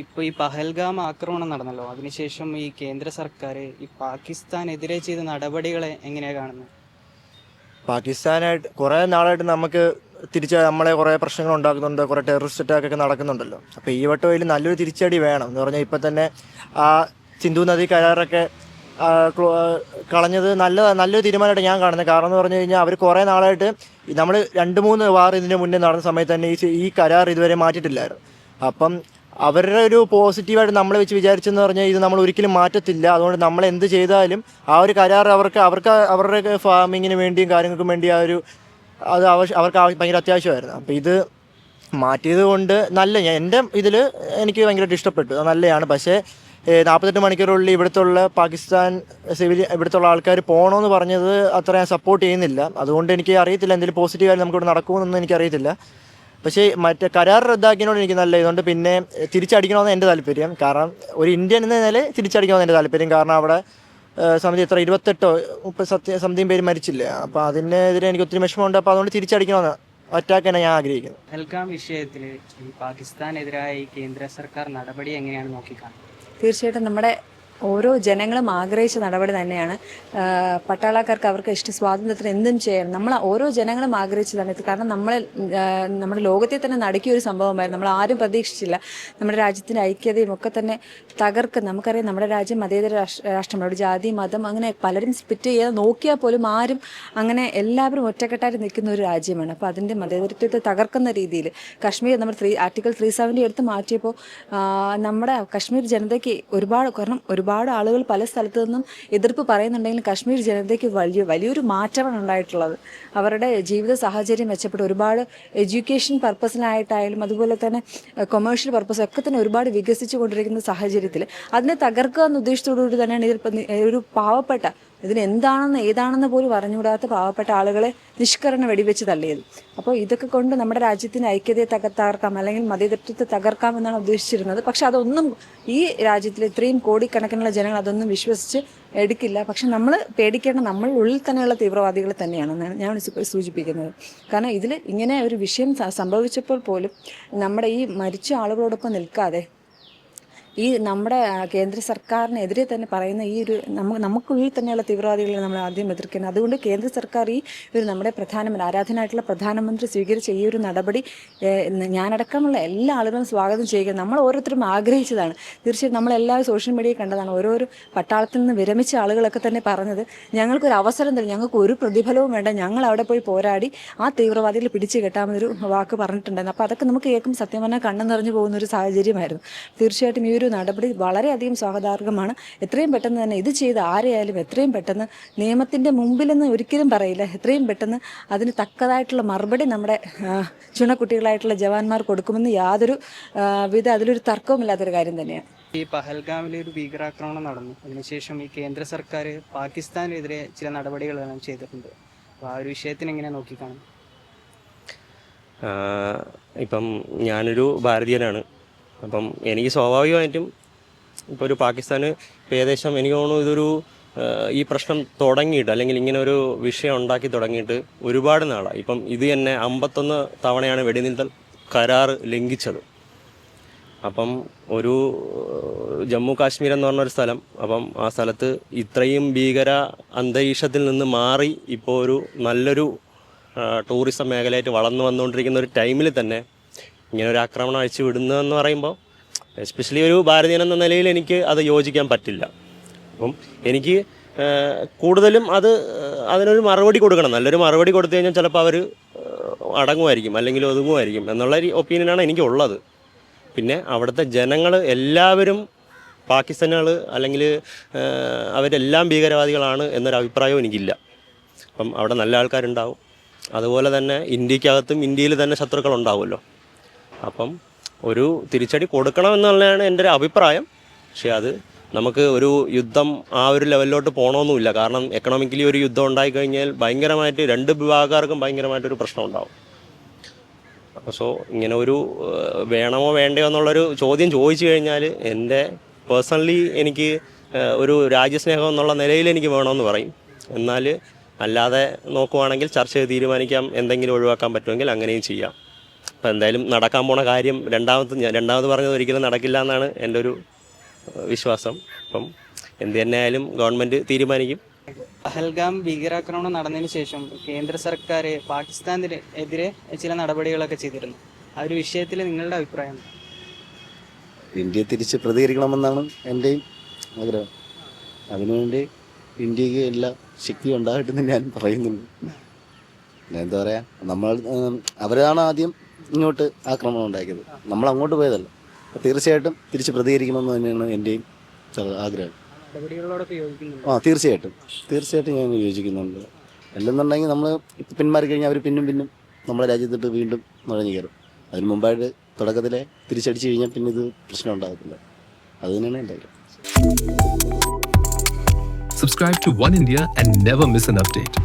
ഇപ്പോൾ ഈ പഹൽഗാം ആക്രമണം നടന്നല്ലോ. അതിനുശേഷം ഈ കേന്ദ്ര സർക്കാർ ഈ പാകിസ്ഥാനെതിരെ ചെയ്ത നടപടികളെ എങ്ങനെയാണ് കാണുന്നത് പാകിസ്ഥാനായിട്ട് കുറേ നാളായിട്ട് നമുക്ക് തിരിച്ച് നമ്മളെ കുറേ പ്രശ്നങ്ങൾ ഉണ്ടാക്കുന്നുണ്ട്. കുറേ ടെററിസ്റ്റ് അറ്റാക്ക് ഒക്കെ നടക്കുന്നുണ്ടല്ലോ. അപ്പോൾ ഈ വട്ടം അതിൽ നല്ലൊരു തിരിച്ചടി വേണം എന്ന് പറഞ്ഞാൽ ഇപ്പം തന്നെ ആ സിന്ധു നദി കരാറൊക്കെ കളഞ്ഞത് നല്ല നല്ലൊരു തീരുമാനമായിട്ട് ഞാൻ കാണുന്നത് കാരണം എന്ന് പറഞ്ഞു കഴിഞ്ഞാൽ അവർ കുറേ നാളായിട്ട് നമ്മൾ രണ്ട് മൂന്ന് വാർ ഇതിന് മുന്നേ നടന്ന സമയത്ത് തന്നെ ഈ ഈ കരാർ ഇതുവരെ മാറ്റിയിട്ടില്ലായിരുന്നു. അപ്പം അവരുടെ ഒരു പോസിറ്റീവായിട്ട് നമ്മളെ വെച്ച് വിചാരിച്ചെന്ന് പറഞ്ഞാൽ ഇത് നമ്മൾ ഒരിക്കലും മാറ്റത്തില്ല. അതുകൊണ്ട് നമ്മൾ എന്ത് ചെയ്താലും ആ ഒരു കരാർ അവർക്ക് അവർക്ക് അവരുടെ ഫാമിങ്ങിന് വേണ്ടിയും കാര്യങ്ങൾക്കും വേണ്ടി ആ ഒരു അത് ആവശ്യം അവർക്ക് ആവശ്യം ഭയങ്കര അത്യാവശ്യമായിരുന്നു. അപ്പോൾ ഇത് മാറ്റിയത് കൊണ്ട് നല്ല ഞാൻ എന്റെ ഇതിൽ എനിക്ക് ഭയങ്കരമായിട്ട് ഇഷ്ടപ്പെട്ടു. നല്ലതാണ് പക്ഷേ നാൽപ്പത്തെട്ട് മണിക്കൂറുള്ളിൽ ഇവിടുത്തുള്ള പാകിസ്ഥാൻ സിവിൽ ഇവിടുത്തുള്ള ആൾക്കാർ പോകണമെന്ന് പറഞ്ഞത് അത്ര ഞാൻ സപ്പോർട്ട് ചെയ്യുന്നില്ല. അതുകൊണ്ട് എനിക്ക് അറിയത്തില്ല എന്തെങ്കിലും പോസിറ്റീവായി നമുക്കിവിടെ നടക്കുമെന്നൊന്നും എനിക്കറിയത്തില്ല. പക്ഷേ മറ്റേ കരാർ റദ്ദാക്കിയതിനോട് എനിക്ക് നല്ല ഇതുകൊണ്ട് പിന്നെ തിരിച്ചടിക്കണമെന്ന് എന്റെ താല്പര്യം. കാരണം ഒരു ഇന്ത്യൻ എന്ന നിലയിൽ തിരിച്ചടിക്കണമെന്ന് എന്റെ താല്പര്യം. കാരണം അവിടെ സമിതി എത്ര ഇരുപത്തെട്ടോ മുപ്പത് സത്യ സമിതിയും പേര് മരിച്ചില്ലേ? അപ്പോൾ അതിനെതിരെ എനിക്ക് ഒത്തിരി വിഷമമുണ്ട്. അപ്പോൾ അതുകൊണ്ട് തിരിച്ചടിക്കണമെന്ന് അറ്റാക്ക് തന്നെ ഞാൻ ആഗ്രഹിക്കുന്നു. നൽകാം വിഷയത്തിൽ ഈ പാകിസ്ഥാനെതിരായ കേന്ദ്ര സർക്കാർ നടപടി എങ്ങനെയാണ് നോക്കിക്കാണുന്നത്? തീർച്ചയായിട്ടും നമ്മുടെ ഓരോ ജനങ്ങളും ആഗ്രഹിച്ച നടപടി തന്നെയാണ്. പട്ടാളക്കാർക്ക് അവർക്ക് ഇഷ്ട സ്വാതന്ത്ര്യത്തിന് എന്തും ചെയ്യാം. നമ്മൾ ഓരോ ജനങ്ങളും ആഗ്രഹിച്ചതാണ് ഇത്. കാരണം നമ്മൾ നമ്മുടെ ലോകത്തെ തന്നെ നടക്കിയ ഒരു സംഭവമായിരുന്നു. നമ്മൾ ആരും പ്രതീക്ഷിച്ചില്ല. നമ്മുടെ രാജ്യത്തിന്റെ ഐക്യതയും ഒക്കെ തന്നെ തകർക്കുന്ന നമുക്കറിയാം നമ്മുടെ രാജ്യം മതേതര രാഷ്ട്ര രാഷ്ട്രമാണ്. അവിടെ ജാതി മതം അങ്ങനെ പലരും സ്പിറ്റ് ചെയ്യാതെ നോക്കിയാൽ പോലും ആരും അങ്ങനെ എല്ലാവരും ഒറ്റക്കെട്ടായിട്ട് നിൽക്കുന്ന ഒരു രാജ്യമാണ്. അപ്പോൾ അതിന്റെ മതേതരത്വത്തെ തകർക്കുന്ന രീതിയിൽ കാശ്മീർ നമ്മൾ ത്രീ ആർട്ടിക്കിൾ ത്രീ സെവന്റി എടുത്ത് മാറ്റിയപ്പോൾ നമ്മുടെ കശ്മീർ ജനതയ്ക്ക് ഒരുപാട് കാരണം ഒരുപാട് ആളുകൾ പല സ്ഥലത്തു നിന്നും എതിർപ്പ് പറയുന്നുണ്ടെങ്കിലും കശ്മീർ ജനതയ്ക്ക് വലിയ വലിയൊരു മാറ്റമാണ് ഉണ്ടായിട്ടുള്ളത്. അവരുടെ ജീവിത സാഹചര്യം മെച്ചപ്പെട്ട് ഒരുപാട് എഡ്യൂക്കേഷൻ പർപ്പസിനായിട്ടായാലും അതുപോലെ തന്നെ കൊമേഴ്ഷ്യൽ പർപ്പസ് ഒക്കെ തന്നെ ഒരുപാട് വികസിച്ചു കൊണ്ടിരിക്കുന്ന സാഹചര്യത്തിൽ അതിനെ തകർക്കുക എന്ന ഉദ്ദേശത്തോടുകൂടി തന്നെയാണ് ഇതിൽ ഒരു പാവപ്പെട്ട ഇതിന് എന്താണെന്ന് ഏതാണെന്ന് പോലും അറിഞ്ഞുകൂടാത്ത പാവപ്പെട്ട ആളുകളെ നിഷ്കരണം വെടിവെച്ച് തള്ളിയത്. അപ്പോൾ ഇതൊക്കെ കൊണ്ട് നമ്മുടെ രാജ്യത്തിന് ഐക്യതയെ തക അല്ലെങ്കിൽ മതേതൃത്വത്തെ തകർക്കാം എന്നാണ് ഉദ്ദേശിച്ചിരുന്നത്. പക്ഷെ അതൊന്നും ഈ രാജ്യത്തിൽ ഇത്രയും കോടിക്കണക്കിനുള്ള ജനങ്ങൾ അതൊന്നും വിശ്വസിച്ച് എടുക്കില്ല. പക്ഷെ നമ്മൾ പേടിക്കേണ്ട നമ്മൾ ഉള്ളിൽ തന്നെയുള്ള തീവ്രവാദികൾ തന്നെയാണെന്നാണ് ഞാൻ സൂചിപ്പിക്കുന്നത്. കാരണം ഇതിൽ ഇങ്ങനെ ഒരു വിഷയം സംഭവിച്ചപ്പോൾ പോലും നമ്മുടെ ഈ മരിച്ച ആളുകളോടൊപ്പം നിൽക്കാതെ ഈ നമ്മുടെ കേന്ദ്ര സർക്കാരിനെതിരെ തന്നെ പറയുന്ന ഈ ഒരു നമുക്ക് നമുക്കുള്ളിൽ തന്നെയുള്ള തീവ്രവാദികളെ നമ്മൾ ആദ്യം എതിർക്കുന്നത് അതുകൊണ്ട് കേന്ദ്ര സർക്കാർ ഈ ഒരു നമ്മുടെ പ്രധാനമന്ത്രി ആരാധനായിട്ടുള്ള പ്രധാനമന്ത്രി സ്വീകരിച്ച ഈ ഒരു നടപടി ഞാനടക്കമുള്ള എല്ലാ ആളുകളും സ്വാഗതം ചെയ്യുക. നമ്മൾ ഓരോരുത്തരും ആഗ്രഹിച്ചതാണ്. തീർച്ചയായും നമ്മളെല്ലാവരും സോഷ്യൽ മീഡിയയിൽ കണ്ടതാണ് ഓരോരോ പട്ടാളത്തിൽ നിന്ന് വിരമിച്ച ആളുകളൊക്കെ തന്നെ പറഞ്ഞത്. ഞങ്ങൾക്കൊരു അവസരം തരും. ഞങ്ങൾക്ക് ഒരു പ്രതിഫലവും വേണ്ട. ഞങ്ങൾ അവിടെ പോയി പോരാടി ആ തീവ്രവാദികൾ പിടിച്ചു കെട്ടാമെന്നൊരു വാക്ക് പറഞ്ഞിട്ടുണ്ടായിരുന്നു. അപ്പോൾ അതൊക്കെ നമുക്ക് കേൾക്കും സത്യം പറഞ്ഞാൽ കണ്ണു നിറഞ്ഞു പോകുന്ന ഒരു സാഹചര്യമായിരുന്നു. തീർച്ചയായിട്ടും ഈ ഒരു നടപടി വളരെയധികം സ്വാഗതാർഹമാണ്. എത്രയും പെട്ടെന്ന് തന്നെ ഇത് ചെയ്ത് ആരെയായാലും എത്രയും പെട്ടെന്ന് നിയമത്തിന്റെ മുമ്പിലെന്ന് ഒരിക്കലും പറയില്ല. എത്രയും പെട്ടെന്ന് അതിന് തക്കതായിട്ടുള്ള മറുപടി നമ്മുടെ ചുണക്കുട്ടികളായിട്ടുള്ള ജവാന്മാർ കൊടുക്കുമെന്ന് യാതൊരു വിധ അതിലൊരു തർക്കവുമില്ലാത്തൊരു കാര്യം തന്നെയാണ്. ഈ പഹൽഗാമിൽ ഒരു ഭീകരാക്രമണം നടന്നു. അതിനുശേഷം ഈ കേന്ദ്ര സർക്കാർ പാകിസ്ഥാനെതിരെ ചില നടപടികൾ എല്ലാം ചെയ്തിട്ടുണ്ട്. അപ്പോൾ ആ ഒരു വിഷയത്തിന് എങ്ങനെയാണ് നോക്കിക്കാണും ഇപ്പം ഞാനൊരു ഭാരതീയനാണ്. അപ്പം എനിക്ക് സ്വാഭാവികമായിട്ടും ഇപ്പോൾ ഒരു പാകിസ്ഥാന് ഏകദേശം എനിക്ക് തോന്നുന്നു ഇതൊരു ഈ പ്രശ്നം തുടങ്ങിയിട്ട് അല്ലെങ്കിൽ ഇങ്ങനെ ഒരു വിഷയം ഉണ്ടാക്കി തുടങ്ങിയിട്ട് ഒരുപാട് നാളായി. ഇപ്പം ഇത് തന്നെ അമ്പത്തൊന്ന് തവണയാണ് വെടിനിർത്തൽ കരാർ ലംഘിച്ചത്. അപ്പം ഒരു ജമ്മു കാശ്മീർ എന്ന് പറഞ്ഞൊരു സ്ഥലം. അപ്പം ആ സ്ഥലത്ത് ഇത്രയും ഭീകര അന്തരീക്ഷത്തിൽ നിന്ന് മാറി ഇപ്പോൾ ഒരു നല്ലൊരു ടൂറിസം മേഖലയായിട്ട് വളർന്നു വന്നുകൊണ്ടിരിക്കുന്ന ഒരു ടൈമിൽ തന്നെ ഇങ്ങനെ ഒരു ആക്രമണം അഴിച്ചു വിടുന്നതെന്ന് പറയുമ്പോൾ എസ്പെഷ്യലി ഒരു ഭാരതീയൻ എന്ന നിലയിൽ എനിക്ക് അത് യോജിക്കാൻ പറ്റില്ല. അപ്പം എനിക്ക് കൂടുതലും അത് അതിനൊരു മറുപടി കൊടുക്കണം. നല്ലൊരു മറുപടി കൊടുത്തു കഴിഞ്ഞാൽ ചിലപ്പോൾ അവർ അടങ്ങുമായിരിക്കും അല്ലെങ്കിൽ ഒതുങ്ങുമായിരിക്കും എന്നുള്ള ഒപ്പീനിയനാണ് എനിക്കുള്ളത്. പിന്നെ അവിടുത്തെ ജനങ്ങൾ എല്ലാവരും പാകിസ്ഥാനുകൾ അല്ലെങ്കിൽ അവരെല്ലാം ഭീകരവാദികളാണ് എന്നൊരു അഭിപ്രായവും എനിക്കില്ല. അപ്പം അവിടെ നല്ല ആൾക്കാരുണ്ടാവും. അതുപോലെ തന്നെ ഇന്ത്യക്കകത്തും ഇന്ത്യയിൽ തന്നെ ശത്രുക്കൾ ഉണ്ടാവുമല്ലോ. അപ്പം ഒരു തിരിച്ചടി കൊടുക്കണം എന്നുള്ളതാണ് എന്റെ ഒരു അഭിപ്രായം. പക്ഷേ അത് നമുക്ക് ഒരു യുദ്ധം ആ ഒരു ലെവലിലോട്ട് പോകണമെന്നുമില്ല കാരണം എക്കണോമിക്കലി ഒരു യുദ്ധം ഉണ്ടായി കഴിഞ്ഞാൽ ഭയങ്കരമായിട്ട് രണ്ട് വിഭാഗക്കാർക്കും ഭയങ്കരമായിട്ടൊരു പ്രശ്നം ഉണ്ടാവും സോ ഇങ്ങനെ ഒരു വേണമോ വേണ്ടയോ എന്നുള്ളൊരു ചോദ്യം ചോദിച്ചു കഴിഞ്ഞാൽ എന്റെ പേഴ്സണലി എനിക്ക് ഒരു രാജ്യസ്നേഹം എന്നുള്ള നിലയിൽ എനിക്ക് വേണമെന്ന് പറയും. എന്നാൽ അല്ലാതെ നോക്കുവാണെങ്കിൽ ചർച്ച തീരുമാനിക്കാം എന്തെങ്കിലും ഒഴിവാക്കാൻ പറ്റുമെങ്കിൽ അങ്ങനെയും ചെയ്യാം. അപ്പം എന്തായാലും നടക്കാൻ പോണ കാര്യം രണ്ടാമത് ഞാൻ രണ്ടാമത് പറഞ്ഞത് ഒരിക്കലും നടക്കില്ല എന്നാണ് എന്റെ ഒരു വിശ്വാസം. അപ്പം എന്ത് തന്നെ ആയാലും ഗവൺമെന്റ് തീരുമാനിക്കും. പഹൽഗാം ഭീകരാക്രമണം നടന്നതിന് ശേഷം കേന്ദ്ര സർക്കാർ പാകിസ്ഥാനെതിരെ എതിരെ ചില നടപടികളൊക്കെ ചെയ്തിരുന്നു. ആ ഒരു വിഷയത്തിൽ നിങ്ങളുടെ അഭിപ്രായം? ഇന്ത്യ തിരിച്ച് പ്രതികരിക്കണമെന്നാണ് എന്റെയും ആഗ്രഹം. അതിനുവേണ്ടി ഇന്ത്യയ്ക്ക് എല്ലാ ശക്തിയും ഉണ്ടാകട്ടെന്ന് ഞാൻ പറയുന്നുണ്ട്. എന്താ പറയുക നമ്മൾ അവരാണ് ആദ്യം ഇങ്ങോട്ട് ആക്രമണം ഉണ്ടാക്കിയത്. നമ്മൾ അങ്ങോട്ട് പോയതല്ല. തീർച്ചയായിട്ടും തിരിച്ച് പ്രതികരിക്കണമെന്ന് തന്നെയാണ് എന്റെയും ആഗ്രഹം. ആ തീർച്ചയായിട്ടും. തീർച്ചയായിട്ടും ഞാൻ യോജിക്കുന്നുണ്ട്. അല്ലെന്നുണ്ടെങ്കിൽ നമ്മൾ ഇപ്പം പിന്മാറി കഴിഞ്ഞാൽ അവർ പിന്നും പിന്നും നമ്മുടെ രാജ്യത്തിട്ട് വീണ്ടും നുഴഞ്ഞു കയറും. അതിന് മുമ്പായിട്ട് തുടക്കത്തിലെ തിരിച്ചടിച്ച് കഴിഞ്ഞാൽ പിന്നെ ഇത് പ്രശ്നം ഉണ്ടാകത്തില്ല. അത് തന്നെയാണ് എന്റെ ആഗ്രഹം. Subscribe to One India and never miss an update.